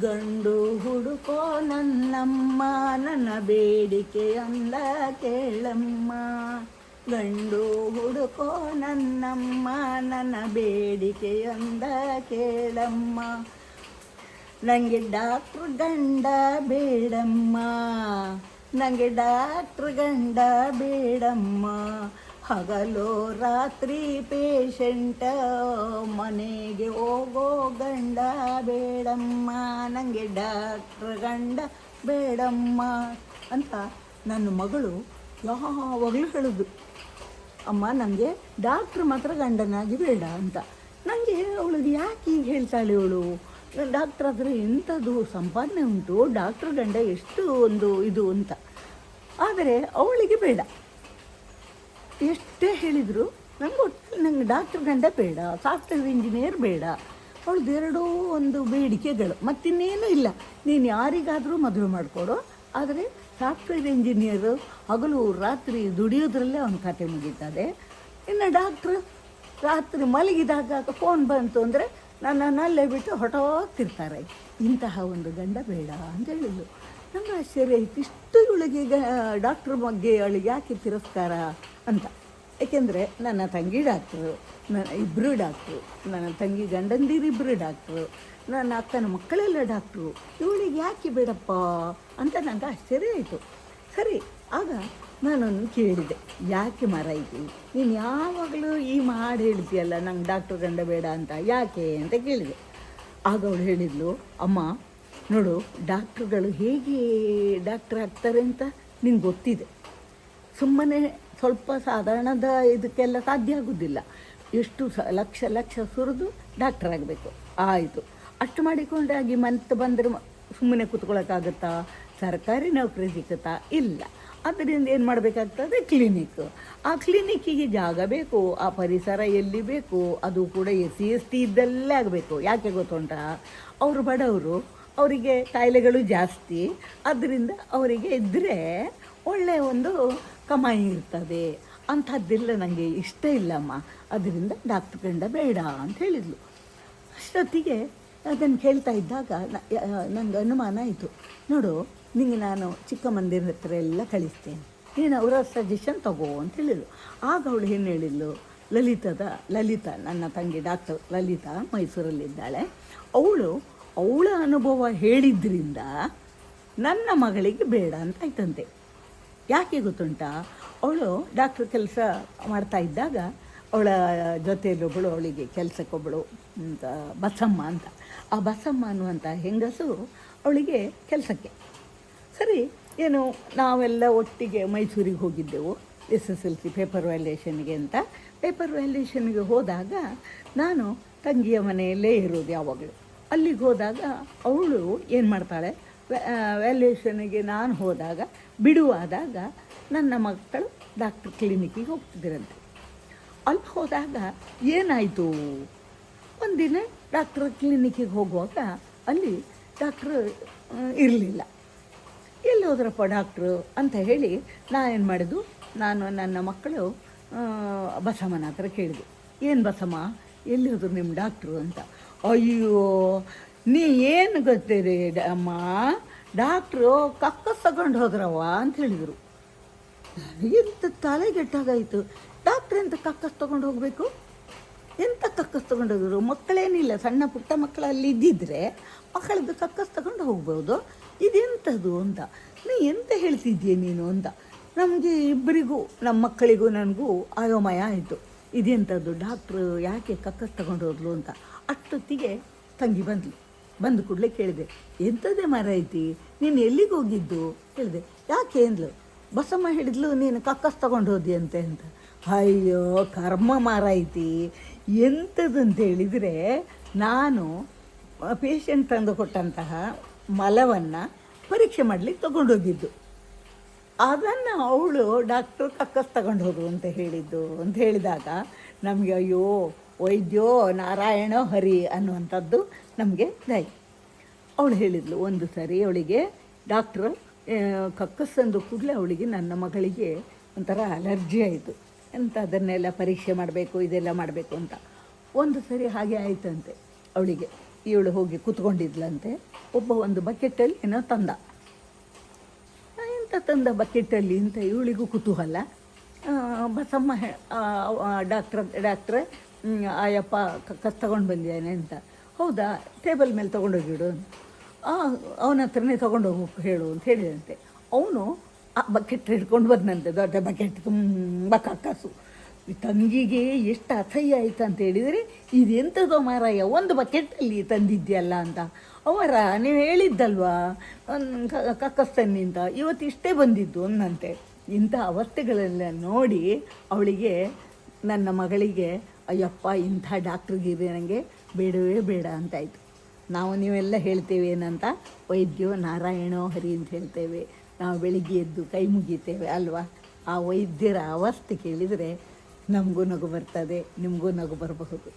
ಗಂಡು ಹುಡುಕೋ ನನ್ನಮ್ಮ, ನನ್ನ ಅಂದ ಕೇಳಮ್ಮ. ಗಂಡು ಹುಡುಕೋ ನನ್ನಮ್ಮ, ನನ್ನ ಬೇಡಿಕೆಯಂದ ಕೇಳಮ್ಮ. ನನಗೆ ಡಾಕ್ಟ್ರ್ ಗಂಡ ಬೇಡಮ್ಮ. ನನಗೆ ಡಾಕ್ಟ್ರ್ ಗಂಡ ಬೇಡಮ್ಮ. ಹಗಲು ರಾತ್ರಿ ಪೇಷಂಟ, ಮನೆಗೆ ಹೋಗೋ ಗಂಡ ಬೇಡಮ್ಮ ನನಗೆ ಡಾಕ್ಟ್ರ್ ಗಂಡ ಬೇಡಮ್ಮ ಅಂತ ನನ್ನ ಮಗಳು ಯಾವಾಗಲೂ ಹೇಳಿದ್ರು ಅಮ್ಮ ನನಗೆ ಡಾಕ್ಟ್ರ್ ಮಾತ್ರ ಗಂಡನಾಗಿ ಬೇಡ ಅಂತ. ನನಗೆ ಅವಳಿಗೆ ಯಾಕೆ ಈಗ ಹೇಳ್ತಾಳೆ ಅವಳು? ಡಾಕ್ಟ್ರ್ ಆದರೆ ಎಂಥದ್ದು ಸಂಪಾದನೆ ಉಂಟು, ಡಾಕ್ಟ್ರ್ ಗಂಡ ಎಷ್ಟು ಒಂದು ಇದು ಅಂತ. ಆದರೆ ಅವಳಿಗೆ ಬೇಡ. ಎಷ್ಟೇ ಹೇಳಿದರು ನಂಗೆ ಒಟ್ಟು ನಂಗೆ ಡಾಕ್ಟ್ರ್ ಗಂಡ ಬೇಡ, ಸಾಫ್ಟ್ವೇರ್ ಇಂಜಿನಿಯರ್ ಬೇಡ. ಅವಳದ್ದು ಎರಡೂ ಒಂದು ಬೇಡಿಕೆಗಳು. ಮತ್ತಿನ್ನೇನು ಇಲ್ಲ. ನೀನು ಯಾರಿಗಾದರೂ ಮದುವೆ ಮಾಡಿಕೊಡು. ಆದರೆ ಸಾಫ್ಟ್ವೇರ್ ಇಂಜಿನಿಯರು ಹಗಲು ರಾತ್ರಿ ದುಡಿಯೋದ್ರಲ್ಲೇ ಅವನ ಕತೆ ಮುಗೀತದೆ. ಇನ್ನು ಡಾಕ್ಟ್ರು ರಾತ್ರಿ ಮಲಗಿದಾಗ ಫೋನ್ ಬಂತು ಅಂದರೆ ನನ್ನನ್ನು ಅಲ್ಲೇ ಬಿಟ್ಟು ಹೊಟ್ಟೋಗ್ತಿರ್ತಾರೆ ಇಂತಹ ಒಂದು ಗಂಡ ಬೇಡ ಅಂತ ಹೇಳಿದ್ಲು ನಂಗೆ ಆಶ್ಚರ್ಯ ಆಯ್ತು. ಇಷ್ಟು ಇವಳಿಗೆ ಡಾಕ್ಟ್ರ್ ಬಗ್ಗೆ ಅವಳಿಗೆ ಯಾಕೆ ತಿರಸ್ಕಾರ? ಅಂತ. ಏಕೆಂದರೆ ನನ್ನ ತಂಗಿ ಡಾಕ್ಟ್ರು, ನನ್ನ ಇಬ್ಬರು ಡಾಕ್ಟ್ರು, ನನ್ನ ತಂಗಿ ಗಂಡಂದಿರು ಇಬ್ಬರು ಡಾಕ್ಟ್ರು, ನನ್ನ ಅಕ್ಕನ ಮಕ್ಕಳೆಲ್ಲ ಡಾಕ್ಟ್ರು, ಇವಳಿಗೆ ಯಾಕೆ ಬೇಡಪ್ಪ ಅಂತ ನನಗೆ ಆಶ್ಚರ್ಯ ಆಯಿತು. ಸರಿ, ಆಗ ನಾನು ಕೇಳಿದೆ, ಯಾಕೆ ಮಾರಾಯಿತು ನೀನು ಯಾವಾಗಲೂ ಈ ಮಾಡಿ ಹೇಳ್ತೀಯಲ್ಲ, ನಂಗೆ ಡಾಕ್ಟ್ರು ಗಂಡ ಬೇಡ ಅಂತ, ಯಾಕೆ? ಅಂತ ಕೇಳಿದೆ. ಆಗ ಅವಳು ಹೇಳಿದ್ಲು, ಅಮ್ಮ, ನೋಡು, ಡಾಕ್ಟ್ರುಗಳು ಹೇಗೆ ಡಾಕ್ಟ್ರ್ ಆಗ್ತಾರೆ ಅಂತ ನಿನ್ಗೆ ಗೊತ್ತಿದೆ. ಸುಮ್ಮನೆ ಸ್ವಲ್ಪ ಸಾಧಾರಣದ ಇದಕ್ಕೆಲ್ಲ ಸಾಧ್ಯ ಆಗೋದಿಲ್ಲ. ಎಷ್ಟು ಸ, ಲಕ್ಷ ಲಕ್ಷ ಸುರಿದು ಡಾಕ್ಟರ್ ಆಗಬೇಕು. ಆಯಿತು. ಅಷ್ಟು ಮಾಡಿಕೊಂಡಾಗಿ ಮಂತ್ ಬಂದರೆ ಸುಮ್ಮನೆ ಕೂತ್ಕೊಳ್ಳೋಕ್ಕಾಗುತ್ತಾ ಸರ್ಕಾರಿ ನೌಕರಿ ಸಿಗುತ್ತಾ ಇಲ್ಲ. ಅದರಿಂದ ಏನು ಮಾಡಬೇಕಾಗ್ತದೆ? ಕ್ಲಿನಿಕ್ ಆ ಕ್ಲಿನಿಕ್ಕಿಗೆ ಜಾಗ ಬೇಕು, ಆ ಪರಿಸರ ಎಲ್ಲಿ ಬೇಕು, ಅದು ಕೂಡ ಎಸ್ ಸಿ ಎಸ್ ಟಿ ಇದ್ದಲ್ಲೇ ಆಗಬೇಕು. ಯಾಕೆ ಗೊತ್ತುಂಟಾ? ಅವರು ಬಡವರು, ಅವರಿಗೆ ಕಾಯಿಲೆಗಳು ಜಾಸ್ತಿ. ಅದರಿಂದ ಅವರಿಗೆ ಇದ್ದರೆ ಒಳ್ಳೆಯ ಒಂದು ಕಮಾಯಿ ಇರ್ತದೆ. ಅಂಥದ್ದೆಲ್ಲ ನನಗೆ ಇಷ್ಟ ಇಲ್ಲಮ್ಮ. ಅದರಿಂದ ಡಾಕ್ಟ್ರ್ ಗಂಡ ಬೇಡ ಅಂತ ಹೇಳಿದ್ಲು. ಅಷ್ಟೊತ್ತಿಗೆ ಅದನ್ನು ಕೇಳ್ತಾ ಇದ್ದಾಗ ನನಗೆ ಅನುಮಾನ ಆಯಿತು. ನೋಡು, ನಿಂಗೆ ನಾನು ಚಿಕ್ಕ ಮಂದಿರ ಹತ್ರ ಎಲ್ಲ ಕಳಿಸ್ತೇನೆ. ನೀನು ಅವರ ಸಜೆಷನ್ ತಗೋ ಅಂತ ಹೇಳಿದ್ರು ಆಗ ಅವಳು ಏನು ಹೇಳಿದ್ಲು? ಲಲಿತದ, ಲಲಿತಾ, ನನ್ನ ತಂಗಿ ಡಾಕ್ಟರ್ ಲಲಿತಾ ಮೈಸೂರಲ್ಲಿದ್ದಾಳೆ. ಅವಳು ಅವಳ ಅನುಭವ ಹೇಳಿದ್ರಿಂದ ನನ್ನ ಮಗಳಿಗೆ ಬೇಡ ಅಂತ ಆಯ್ತಂತೆ ಯಾಕೆ ಗೊತ್ತುಂಟ? ಅವಳು ಡಾಕ್ಟ್ರ್ ಕೆಲಸ ಮಾಡ್ತಾ ಇದ್ದಾಗ ಅವಳ ಜೊತೆಯಲ್ಲೊಬ್ಬಳು ಅವಳಿಗೆ ಕೆಲಸಕ್ಕೊಬ್ಬಳು ಬಸಮ್ಮ ಅಂತ. ಆ ಬಸಮ್ಮ ಅನ್ನುವಂಥ ಹೆಂಗಸು ಅವಳಿಗೆ ಕೆಲಸಕ್ಕೆ. ಸರಿ, ಏನು ನಾವೆಲ್ಲ ಒಟ್ಟಿಗೆ ಮೈಸೂರಿಗೆ ಹೋಗಿದ್ದೆವು, S S L C paper ವ್ಯಾಲ್ಯೂಷನ್ಗೆ ಅಂತ. ಪೇಪರ್ ವ್ಯಾಲ್ಯೂಷನ್ಗೆ ಹೋದಾಗ ನಾನು ತಂಗಿಯ ಮನೆಯಲ್ಲೇ ಇರೋದು ಯಾವಾಗಲೂ. ಅಲ್ಲಿಗೆ ಹೋದಾಗ ಅವಳು ಏನು ಮಾಡ್ತಾಳೆ? ವ್ಯಾಲ್ಯೂಷನ್ಗೆ ನಾನು ಹೋದಾಗ, ಬಿಡುವಾದಾಗ ನನ್ನ ಮಕ್ಕಳು ಡಾಕ್ಟ್ರ್ ಕ್ಲಿನಿಕ್ಕಿಗೆ ಹೋಗ್ತಿದ್ರಂತೆ. ಅಲ್ಲಿ ಹೋದಾಗ ಏನಾಯಿತು? ಒಂದಿನ ಡಾಕ್ಟ್ರ್ ಕ್ಲಿನಿಕ್ಕಿಗೆ ಹೋಗುವಾಗ ಅಲ್ಲಿ ಡಾಕ್ಟ್ರು ಇರಲಿಲ್ಲ. ಎಲ್ಲಿ ಹೋದ್ರಪ್ಪ ಡಾಕ್ಟ್ರು ಅಂತ ಹೇಳಿ ನಾನೇನು ಏನು ಮಾಡಿದ್ದು? ನಾನು ನನ್ನ ಮಕ್ಕಳು ಬಸಮ್ಮನ ಹತ್ರ ಕೇಳಿದೆ. ಏನು ಬಸಮ್ಮ? ಎಲ್ಲಿ ಹೋದ್ರು ನಿಮ್ಮ ಡಾಕ್ಟ್ರು ಅಂತ. ಅಯ್ಯೋ ನೀ ಏನು ಗೊತ್ತಿದೆ ಅಮ್ಮ? ಡಾಕ್ಟ್ರು ಕಕ್ಕಸ್ ತಗೊಂಡು ಹೋದ್ರವ್ವ ಅಂತ ಹೇಳಿದರು. ನನಗಿಂತ ತಲೆಗೆಟ್ಟಾಗಾಯಿತು? ಡಾಕ್ಟ್ರ್ ಎಂತ ಕಕ್ಕಸ್ ತಗೊಂಡು ಹೋಗಬೇಕು? ಎಂಥ ಕಕ್ಕಸ್ ತೊಗೊಂಡು ಹೋಗಿದ್ರು? ಮಕ್ಕಳೇನಿಲ್ಲ, ಸಣ್ಣ ಪುಟ್ಟ ಮಕ್ಕಳು ಅಲ್ಲಿ ಇದ್ದಿದ್ರೆ ಮಕ್ಕಳದ್ದು ಕಕ್ಕಸ್ ತಗೊಂಡು ಹೋಗ್ಬೋದು. ಇದೆಂಥದ್ದು ಅಂತ. ನೀ ಎಂತ ಹೇಳ್ತಿದ್ದೀಯ ನೀನು ಅಂತ. ನಮಗೆ ಇಬ್ಬರಿಗೂ ನಮ್ಮ ಮಕ್ಕಳಿಗೂ ನನಗೂ ಅಯೋಮಯ ಆಯಿತು. ಇದೆಂಥದ್ದು ಡಾಕ್ಟ್ರು ಯಾಕೆ ಕಕ್ಕಸ್ ತಗೊಂಡು ಹೋದ್ಲು ಅಂತ. ಅಷ್ಟೊತ್ತಿಗೆ ತಂಗಿ ಬಂದ್ಲು. ಬಂದ ಕೂಡಲೇ ಕೇಳಿದೆ, ಎಂಥದ್ದೇ ಐತಿ ನೀನು ಎಲ್ಲಿಗೆ ಹೋಗಿದ್ದು? ಹೇಳಿದೆ ಯಾಕೆ? ಅಂದ್ಲು, ಬಸಮ್ಮ ಹೇಳಿದ್ಲು, ನೀನು ಕಕ್ಕಸ್ ತಗೊಂಡು ಹೋದಿ ಅಂತೆ. ಅಂತ ಅಯ್ಯೋ, ಕರ್ಮ ಮರ ಐತಿ ಅಂತ ಹೇಳಿದರೆ, ನಾನು ಪೇಷಂಟ್ ತಂದು ಕೊಟ್ಟಂತಹ ಮಲವನ್ನು ಪರೀಕ್ಷೆ ಮಾಡಲಿಕ್ಕೆ ತಗೊಂಡೋಗಿದ್ದು ಅದನ್ನು ಅವಳು ಡಾಕ್ಟ್ರು ಕಕ್ಕಸ್ ತಗೊಂಡು ಹೋಗು ಅಂತ ಹೇಳಿದ್ದು ಅಂತ ಹೇಳಿದಾಗ, ನಮಗೆ ಅಯ್ಯೋ, ವೈದ್ಯೋ ನಾರಾಯಣ ಹರಿ ಅನ್ನುವಂಥದ್ದು ನಮಗೆ ದಯ ಅವಳು ಹೇಳಿದ್ಲು, ಒಂದು ಸಾರಿ ಅವಳಿಗೆ ಡಾಕ್ಟ್ರು ಕಕ್ಕಸ್ ಅಂದು ಕೂಡಲೇ ಅವಳಿಗೆ ನನ್ನ ಮಗಳಿಗೆ ಒಂಥರ ಅಲರ್ಜಿ ಆಯಿತು. ಅಂತ ಅದನ್ನೆಲ್ಲ ಪರೀಕ್ಷೆ ಮಾಡಬೇಕು, ಇದೆಲ್ಲ ಮಾಡಬೇಕು ಅಂತ. ಒಂದು ಸರಿ ಹಾಗೆ ಆಯಿತಂತೆ ಅವಳಿಗೆ. ಇವಳು ಹೋಗಿ ಕೂತ್ಕೊಂಡಿದ್ಲಂತೆ, ಒಬ್ಬ ಒಂದು ಬಕೆಟಲ್ಲಿ ಏನೋ ತಂದ. ಎಂಥ ತಂದ ಬಕೆಟಲ್ಲಿ ಅಂತ ಇವಳಿಗೂ ಕುತೂಹಲ. ಬಸಮ್ಮ ಡಾಕ್ಟ್ರ, ಡಾಕ್ಟ್ರೆ ಆಯಪ್ಪ ಕಸ್ ತಗೊಂಡು ಬಂದಿದ್ದಾನೆ ಅಂತ. ಹೌದಾ? ಟೇಬಲ್ ಮೇಲೆ ತೊಗೊಂಡೋಗಿಡು ಅವನ ಹತ್ರನೇ ತೊಗೊಂಡೋಗು ಹೇಳು ಅಂತ ಹೇಳಿದಂತೆ. ಅವನು ಆ ಬಕೆಟ್ ಹಿಡ್ಕೊಂಡು ಬಂದಂತೆ, ದೊಡ್ಡ ಬಕೆಟ್ ತುಂಬ ಕಕ್ಕಸು ತಂಗಿಗೆ ಎಷ್ಟು ಅಸಹ್ಯ ಆಯ್ತು ಅಂತ ಹೇಳಿದರೆ ಇದೆಂಥದೋ ಮಾರಾಯ, ಒಂದು ಬಕೆಟಲ್ಲಿ ತಂದಿದ್ಯಲ್ಲ ಅಂತ. ಅವರ, ನೀವು ಹೇಳಿದ್ದಲ್ವಾ? ಕಕ್ಕಸ್ ತನ್ನಿ ಅಂತ ಇವತ್ತು ಇಷ್ಟೇ ಬಂದಿದ್ದು ಅಂದಂತೆ ಇಂಥ ಅವಸ್ಥೆಗಳೆಲ್ಲ ನೋಡಿ ಅವಳಿಗೆ, ನನ್ನ ಮಗಳಿಗೆ, ಅಯ್ಯಪ್ಪ, ಇಂಥ ಡಾಕ್ಟ್ರಿಗೆ ನನಗೆ ಬೇಡವೇ ಬೇಡ ಅಂತಾಯಿತು. ನಾವು ನೀವೆಲ್ಲ ಹೇಳ್ತೇವೆ ಏನಂತ? ವೈದ್ಯೋ ನಾರಾಯಣೋ ಹರಿ ಅಂತ ಹೇಳ್ತೇವೆ. ನಾವು ಬೆಳಿಗ್ಗೆ ಎದ್ದು ಕೈ ಮುಗಿತೇವೆ ಅಲ್ವಾ? ಆ ವೈದ್ಯರ ಅವಸ್ಥೆ ಕೇಳಿದರೆ ನಮಗೂ ನಗು ಬರ್ತದೆ, ನಿಮಗೂ ನಗು ಬರಬಹುದು.